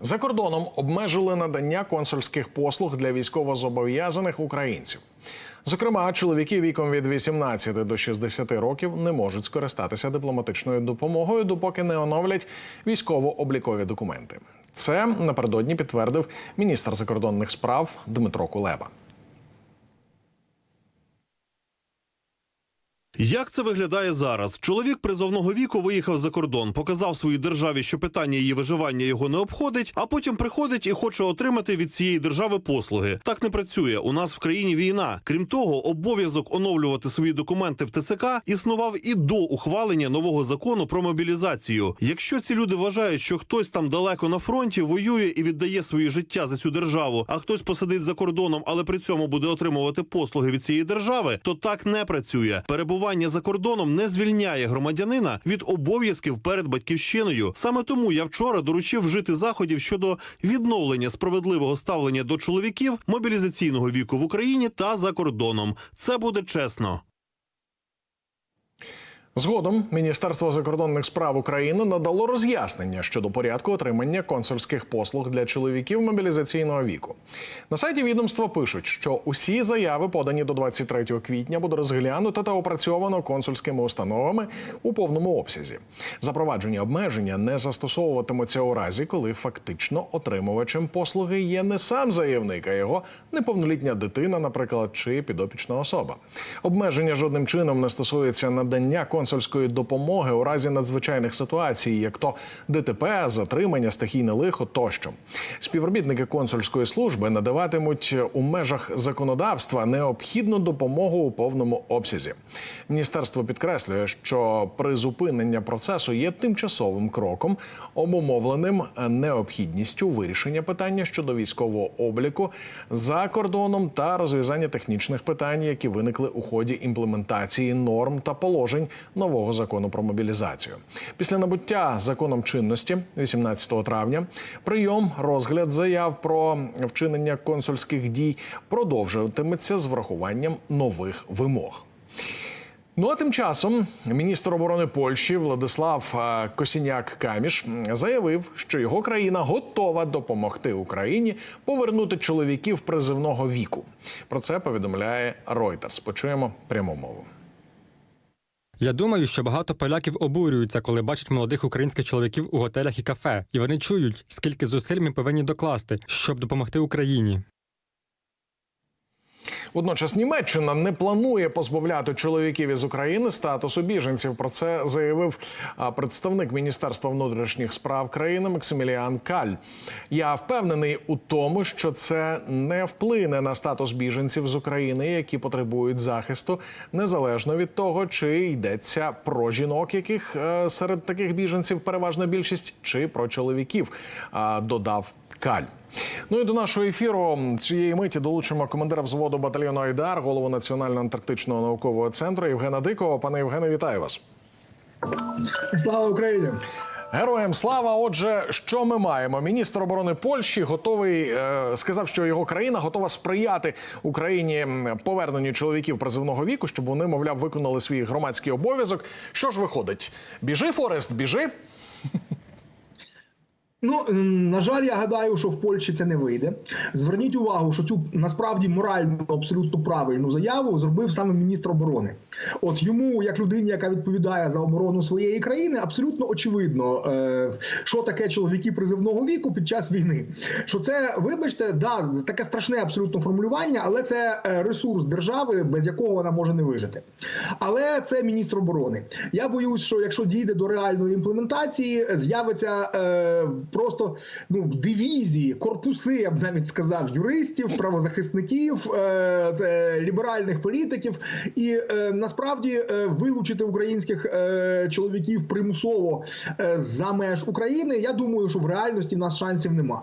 За кордоном обмежили надання консульських послуг для військовозобов'язаних українців. Зокрема, чоловіки віком від 18 до 60 років не можуть скористатися дипломатичною допомогою, допоки не оновлять військово-облікові документи. Це напередодні підтвердив міністр закордонних справ Дмитро Кулеба. Як це виглядає зараз? Чоловік призовного віку виїхав за кордон, показав своїй державі, що питання її виживання його не обходить, а потім приходить і хоче отримати від цієї держави послуги. Так не працює. У нас в країні війна. Крім того, обов'язок оновлювати свої документи в ТЦК існував і до ухвалення нового закону про мобілізацію. Якщо ці люди вважають, що хтось там далеко на фронті воює і віддає своє життя за цю державу, а хтось посидить за кордоном, але при цьому буде отримувати послуги від цієї держави, то так не працює. Перебування за кордоном не звільняє громадянина від обов'язків перед батьківщиною. Саме тому я вчора доручив вжити заходів щодо відновлення справедливого ставлення до чоловіків мобілізаційного віку в Україні та за кордоном. Це буде чесно. Згодом Міністерство закордонних справ України надало роз'яснення щодо порядку отримання консульських послуг для чоловіків мобілізаційного віку. На сайті відомства пишуть, що усі заяви, подані до 23 квітня, буде розглянуто та опрацьовано консульськими установами у повному обсязі. Запроваджені обмеження не застосовуватимуться у разі, коли фактично отримувачем послуги є не сам заявник, а його неповнолітня дитина, наприклад, чи підопічна особа. Обмеження жодним чином не стосується надання консульської допомоги у разі надзвичайних ситуацій, як то ДТП, затримання, стихійне лихо тощо. Співробітники консульської служби надаватимуть у межах законодавства необхідну допомогу у повному обсязі. Міністерство підкреслює, що призупинення процесу є тимчасовим кроком, обумовленим необхідністю вирішення питання щодо військового обліку за кордоном та розв'язання технічних питань, які виникли у ході імплементації норм та положень нового закону про мобілізацію. Після набуття законом чинності 18 травня прийом розгляд заяв про вчинення консульських дій продовжуватиметься з врахуванням нових вимог. Ну а тим часом міністр оборони Польщі Владислав е, Косіняк Каміш заявив, що його країна готова допомогти Україні повернути чоловіків призивного віку. Про це повідомляє Reuters. Почуємо пряму мову. Я думаю, що багато поляків обурюються, коли бачать молодих українських чоловіків у готелях і кафе, і вони чують, скільки зусиль ми повинні докласти, щоб допомогти Україні. Водночас Німеччина не планує позбавляти чоловіків із України статусу біженців. Про це заявив представник Міністерства внутрішніх справ країни Максиміліан Каль. Я впевнений у тому, що це не вплине на статус біженців з України, які потребують захисту, незалежно від того, чи йдеться про жінок, яких е, серед таких біженців переважна більшість, чи про чоловіків. Додав Каль. Ну і до нашого ефіру цієї миті долучимо командира взводу батальйону Айдар, голову Національного антарктичного наукового центру Євгена Дикого. Пане Євгене, вітаю вас. Слава Україні! Героям слава. Отже, що ми маємо? Міністр оборони Польщі готовий е, сказав, що його країна готова сприяти Україні поверненню чоловіків призивного віку, щоб вони, мовляв, виконали свій громадський обов'язок. Що ж виходить? Біжи, Форест, біжи. Ну на жаль, я гадаю, що в Польщі це не вийде. Зверніть увагу, що цю насправді морально абсолютно правильну заяву зробив саме міністр оборони. От йому, як людині, яка відповідає за оборону своєї країни, абсолютно очевидно, е, що таке чоловіки призивного віку під час війни. Що це, вибачте, да, таке страшне абсолютно формулювання, але це е, ресурс держави, без якого вона може не вижити. Але це міністр оборони. Я боюсь, що якщо дійде до реальної імплементації, з'явиться е, просто ну дивізії, корпуси, я б навіть сказав, юристів, правозахисників, е, е, ліберальних політиків, і е, насправді е, вилучити українських е, чоловіків примусово е, за меж України. Я думаю, що в реальності в нас шансів нема.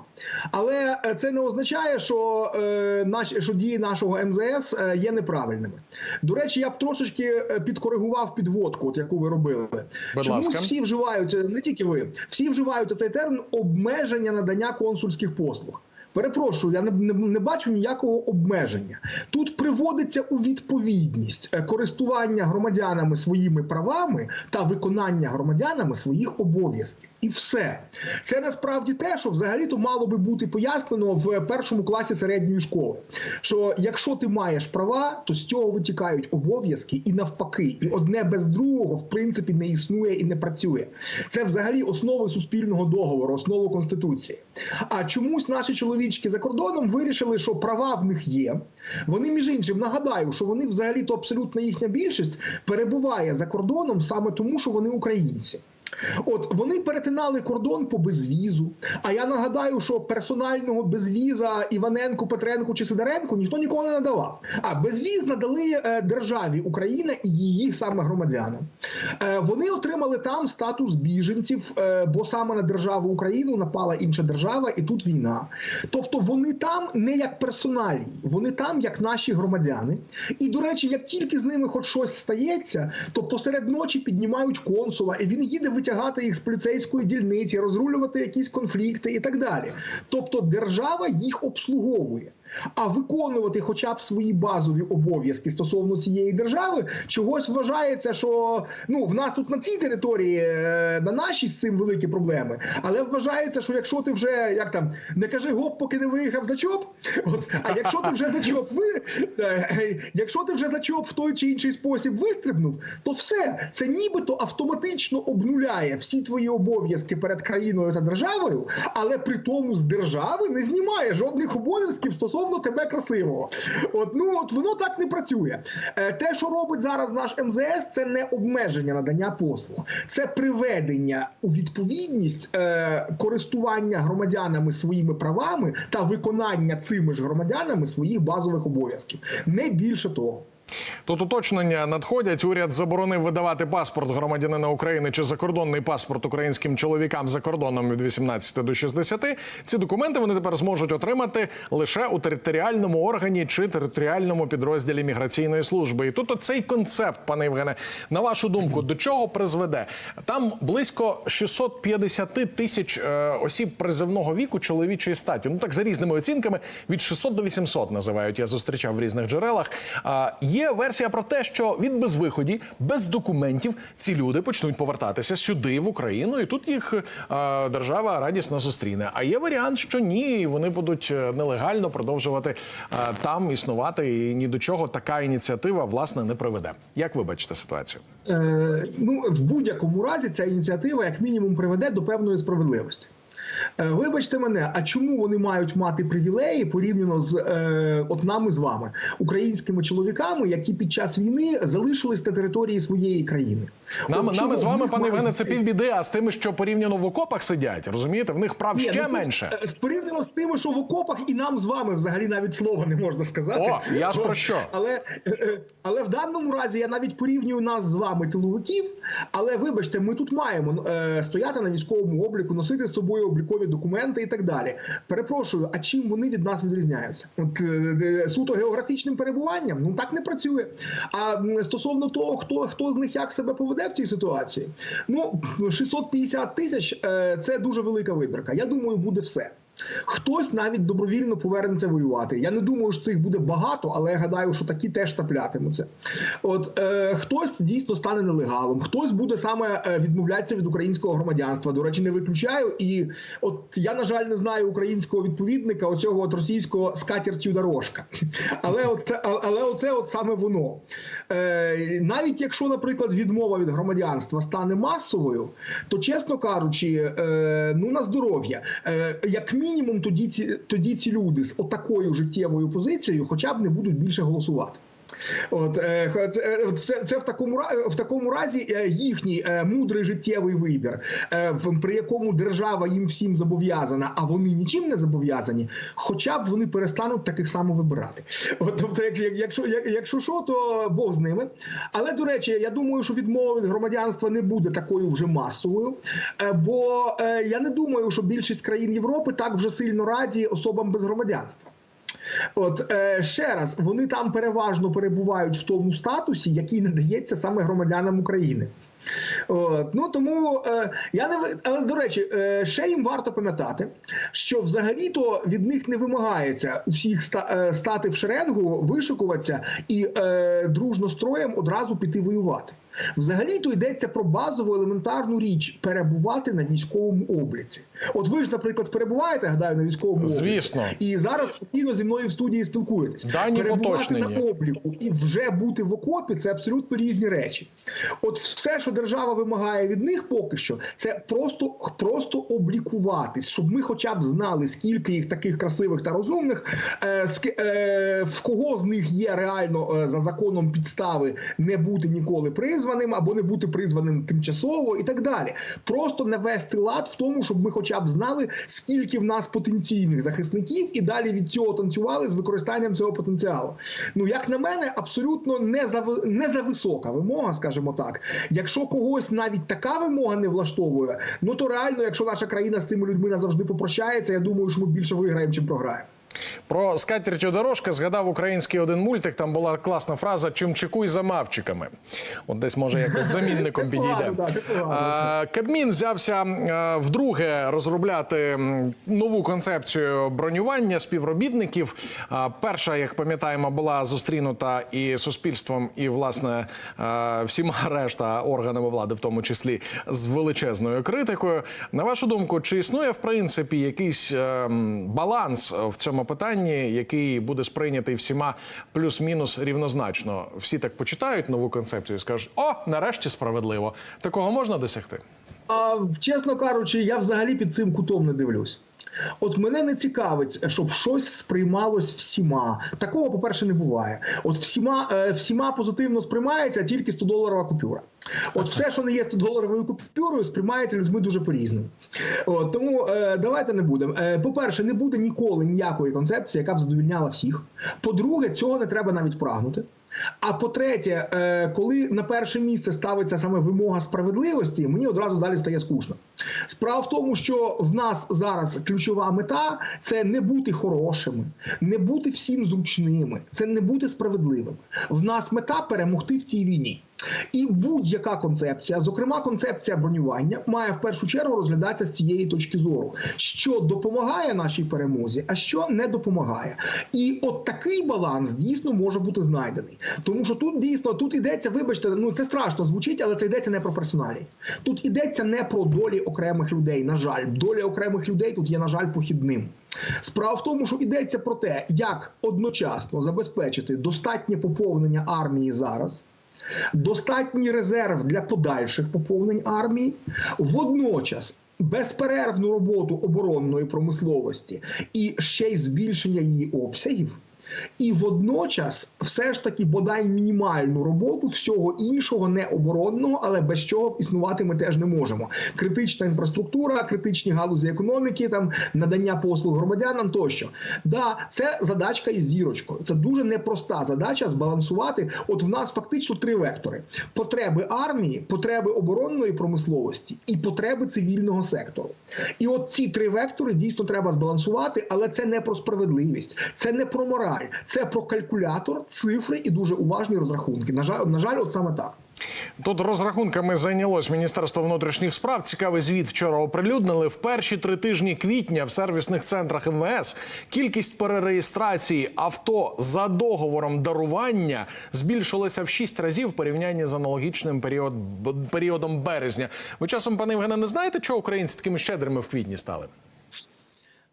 Але це не означає, що е, наш що дії нашого МЗС є неправильними. До речі, я б трошечки підкоригував підводку, от яку ви робили. Будь Чомусь ласка. всі вживають не тільки ви, всі вживають цей термін обмеження надання консульських послуг. Перепрошую, я не, не, не бачу ніякого обмеження. Тут приводиться у відповідність е, користування громадянами своїми правами та виконання громадянами своїх обов'язків. І все. Це насправді те, що взагалі-то мало би бути пояснено в першому класі середньої школи. Що якщо ти маєш права, то з цього витікають обов'язки і навпаки, і одне без другого в принципі не існує і не працює. Це взагалі основи суспільного договору, основи конституції. А чомусь наші чоловічки за кордоном вирішили, що права в них є. Вони, між іншим, нагадаю, що вони взагалі то абсолютна їхня більшість перебуває за кордоном саме тому, що вони українці. От вони перетинали кордон по безвізу. А я нагадаю, що персонального безвіза Іваненку, Петренку чи Сидоренку ніхто ніколи не надавав. А безвіз надали е, державі Україна і її саме громадянам. Е, вони отримали там статус біженців, е, бо саме на державу Україну напала інша держава, і тут війна. Тобто вони там не як персоналі, вони там як наші громадяни. І до речі, як тільки з ними хоч щось стається, то посеред ночі піднімають консула, і він їде витягати їх з поліцейської дільниці, розрулювати якісь конфлікти і так далі. Тобто держава їх обслуговує. А виконувати хоча б свої базові обов'язки стосовно цієї держави, чогось вважається, що ну в нас тут на цій території е, на нашій з цим великі проблеми. Але вважається, що якщо ти вже як там не кажи гоп, поки не виїхав за чоп. От а якщо ти вже за чоп ви е, якщо ти вже за чоп в той чи інший спосіб вистрибнув, то все це нібито автоматично обнуляє всі твої обов'язки перед країною та державою, але при тому з держави не знімає жодних обов'язків стосовно тебе красивого. От ну от воно так не працює. Е, Те, що робить зараз наш МЗС, це не обмеження надання послуг, це приведення у відповідність е, користування громадянами своїми правами та виконання цими ж громадянами своїх базових обов'язків. Не більше того. Тут уточнення надходять. Уряд заборонив видавати паспорт громадянина України чи закордонний паспорт українським чоловікам за кордоном від 18 до 60. Ці документи вони тепер зможуть отримати лише у територіальному органі чи територіальному підрозділі міграційної служби. І тут оцей концепт, пане Євгене, на вашу думку, до чого призведе? Там близько 650 тисяч е, осіб призивного віку чоловічої статі. Ну так за різними оцінками від 600 до 800 називають. Я зустрічав в різних джерелах. А, Є версія про те, що від безвиході, без документів, ці люди почнуть повертатися сюди, в Україну, і тут їх е, держава радісно зустріне. А є варіант, що ні, вони будуть е, нелегально продовжувати е, там існувати, і ні до чого така ініціатива власне не приведе. Як ви бачите ситуацію? Е, ну, в будь-якому разі ця ініціатива, як мінімум, приведе до певної справедливості. Е, Вибачте мене, а чому вони мають мати привілеї порівняно з е, от нами з вами, українськими чоловіками, які під час війни залишились на території своєї країни? Нам, От нами з вами, пане Євгене, це півбіди, а з тими, що порівняно в окопах сидять, розумієте, в них прав Ні, ще ну, менше. е, Порівняно з тими, що в окопах, і нам з вами взагалі навіть слова не можна сказати. О, я ж про що? Але, е, але в даному разі я навіть порівнюю нас з вами тиловиків. Але вибачте, ми тут маємо е, стояти на військовому обліку, носити з собою облікові документи і так далі. Перепрошую, а чим вони від нас відрізняються? От е, суто географічним перебуванням? Ну так не працює. А стосовно того, хто хто з них як себе поведе в цій ситуації, ну 650 тисяч е, це дуже велика вибірка. Я думаю, буде все. Хтось навіть добровільно повернеться воювати. Я не думаю, що цих буде багато, але я гадаю, що такі теж траплятимуться. От е, хтось дійсно стане нелегалом, хтось буде саме е, відмовлятися від українського громадянства. До речі, не виключаю. І от я на жаль не знаю українського відповідника оцього от російського скатертю дорожка. Але оце, але оце от саме воно. Е, навіть якщо, наприклад, відмова від громадянства стане масовою, то чесно кажучи, е, ну на здоров'я, е, як мінімум, тоді ці тоді ці люди з отакою життєвою позицією, хоча б не будуть більше голосувати. От е, це, е, це, це в такому в такому разі е, їхній мудрий життєвий вибір, при якому держава їм всім зобов'язана, а вони нічим не зобов'язані. Хоча б вони перестануть таких само вибирати. От, тобто, як- як- якщо якщо що, то Бог з ними. Але до речі, я думаю, що відмова від громадянства не буде такою вже масовою, бо я не думаю, що більшість країн Європи так вже сильно раді особам без громадянства. От е, ще раз, вони там переважно перебувають в тому статусі, який надається саме громадянам України. От, ну тому е, я не але до речі, е, ще їм варто пам'ятати, що взагалі-то від них не вимагається у всіх ста, е, стати в шеренгу, вишикуватися і е, дружно строєм одразу піти воювати. Взагалі то йдеться про базову елементарну річ перебувати на військовому обліці. От ви ж, наприклад, перебуваєте, гадаю, на військовому Звісно. обліці, і зараз спокійно зі мною в студії спілкуєтесь. Дані перебувати поточнені. на обліку і вже бути в окопі це абсолютно різні речі. От все, що держава вимагає від них, поки що, це просто, просто облікуватись, щоб ми хоча б знали, скільки їх таких красивих та розумних, е, е, в кого з них є реально е, за законом підстави не бути ніколи призваним або не бути призваним тимчасово і так далі. Просто навести лад в тому, щоб ми хоча б знали, скільки в нас потенційних захисників, і далі від цього танцювали з використанням цього потенціалу. Ну як на мене, абсолютно не за не за висока вимога, скажімо так. Якщо когось навіть така вимога не влаштовує, ну то реально, якщо наша країна з цими людьми назавжди попрощається, я думаю, що ми більше виграємо, чим програємо. Про скатертю дорожка згадав український один мультик. Там була класна фраза Чимчикуй за мавчиками. От десь може якось замінником підійде. Кабмін взявся е, вдруге розробляти нову концепцію бронювання співробітників. Перша, як пам'ятаємо, була зустрінута і суспільством, і власне е, всіма решта органами влади, в тому числі з величезною критикою. На вашу думку, чи існує в принципі якийсь е, баланс в цьому питанні, який буде сприйнятий всіма плюс-мінус рівнозначно? Всі так почитають нову концепцію і скажуть: о, нарешті справедливо. Такого можна досягти? А чесно кажучи, я взагалі під цим кутом не дивлюсь. От мене не цікавить, щоб щось сприймалось всіма. Такого, по-перше, не буває. От всіма, е, всіма позитивно сприймається тільки 100-доларова купюра. От все, що не є 100-доларовою купюрою, сприймається людьми дуже по-різному. Тому е, давайте не будемо. Е, по-перше, не буде ніколи ніякої концепції, яка б задовільняла всіх. По-друге, цього не треба навіть прагнути. А по-третє, е, коли на перше місце ставиться саме вимога справедливості, мені одразу далі стає скучно. Справа в тому, що в нас зараз ключова мета це не бути хорошими, не бути всім зручними, це не бути справедливим. В нас мета перемогти в цій війні. І будь-яка концепція, зокрема концепція бронювання, має в першу чергу розглядатися з цієї точки зору, що допомагає нашій перемозі, а що не допомагає. І от такий баланс дійсно може бути знайдений. Тому що тут дійсно тут йдеться, вибачте, ну це страшно звучить, але це йдеться не про персоналі. Тут йдеться не про долі окремих людей. На жаль, доля окремих людей тут є, на жаль, похідним. Справа в тому, що йдеться про те, як одночасно забезпечити достатнє поповнення армії зараз. Достатній резерв для подальших поповнень армії, водночас безперервну роботу оборонної промисловості і ще й збільшення її обсягів. І водночас, все ж таки, бодай мінімальну роботу всього іншого не оборонного, але без чого існувати ми теж не можемо. Критична інфраструктура, критичні галузі економіки, там надання послуг громадянам тощо. Да, це задачка із зірочкою. Це дуже непроста задача збалансувати. От в нас фактично три вектори: потреби армії, потреби оборонної промисловості і потреби цивільного сектору. І от ці три вектори дійсно треба збалансувати, але це не про справедливість, це не про мораль, це про калькулятор, цифри і дуже уважні розрахунки. На жаль, на жаль, от саме так. Тут розрахунками зайнялось Міністерство внутрішніх справ. Цікавий звіт вчора оприлюднили. В перші три тижні квітня в сервісних центрах МВС кількість перереєстрації авто за договором дарування збільшилася в шість разів в порівнянні з аналогічним період, періодом березня. Ви часом, пане Євгене, не знаєте, чого українці такими щедрими в квітні стали?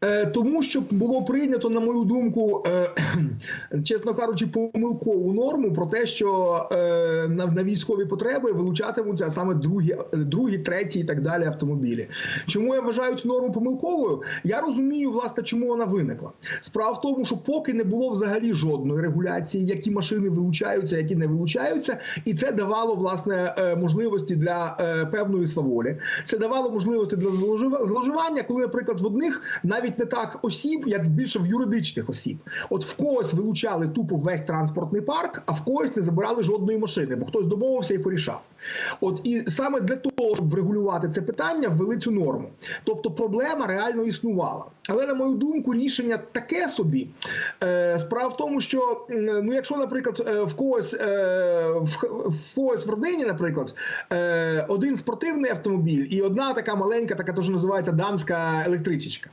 Е, Тому що було прийнято, на мою думку, е, чесно кажучи, помилкову норму про те, що е, на, військові потреби вилучатимуться саме другі, другі, треті і так далі автомобілі. Чому я вважаю цю норму помилковою? Я розумію, власне, чому вона виникла. Справа в тому, що поки не було взагалі жодної регуляції, які машини вилучаються, які не вилучаються, і це давало власне можливості для певної сваволі. Це давало можливості для зловжива- зловживання, коли, наприклад, в одних навіть не так осіб, як більше в юридичних осіб. От в когось вилучали тупо весь транспортний парк, а в когось не забирали жодної машини, бо хтось домовився і порішав. От і саме для того, щоб врегулювати це питання, ввели цю норму. Тобто проблема реально існувала. Але на мою думку, рішення таке собі. Е, справа в тому, що ну, якщо, наприклад, е, в когось е, в, когось в родині, наприклад, один спортивний автомобіль і одна така маленька, така теж називається дамська електричечка.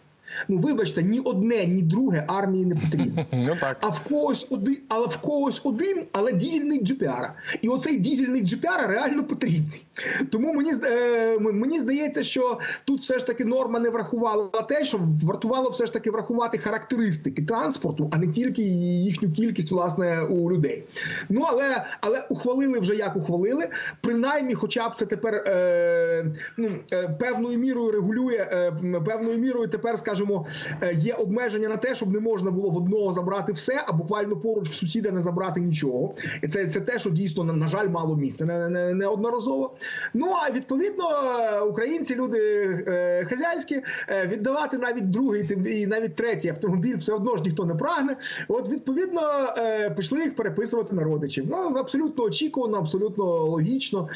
Ну вибачте, ні одне, ні друге армії не потрібно. Ну так. А в когось один, але в когось один, але дізельний GPR. І оцей дізельний GPR реально потрібний. Тому мені е, мені здається, що тут все ж таки норма не врахувала те, що вартувало все ж таки врахувати характеристики транспорту, а не тільки їхню кількість власне у людей. Ну але але ухвалили вже як ухвалили. Принаймні, хоча б це тепер е, ну, е, певною мірою регулює е, певною мірою. Тепер скажімо, е, є обмеження на те, щоб не можна було в одного забрати все, а буквально поруч в сусіда не забрати нічого. І це, це те, що дійсно на, на жаль мало місця не, не, неодноразово. Ну а відповідно українці, люди е, хазяйські, е, віддавати навіть другий і навіть третій автомобіль все одно ж ніхто не прагне. От відповідно е, пішли їх переписувати на родичів. Ну абсолютно очікувано, абсолютно логічно.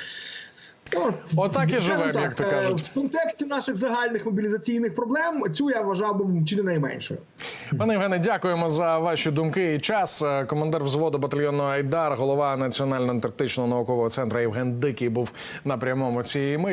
Отак і живемо, так, як то е, кажуть. В контексті наших загальних мобілізаційних проблем цю я вважав би чи не найменшою. Пане Євгене, дякуємо за ваші думки і час. Е, Командир взводу батальйону Айдар, голова Національно-антарктичного наукового центру Євген Дикий був на прямому цієї миті.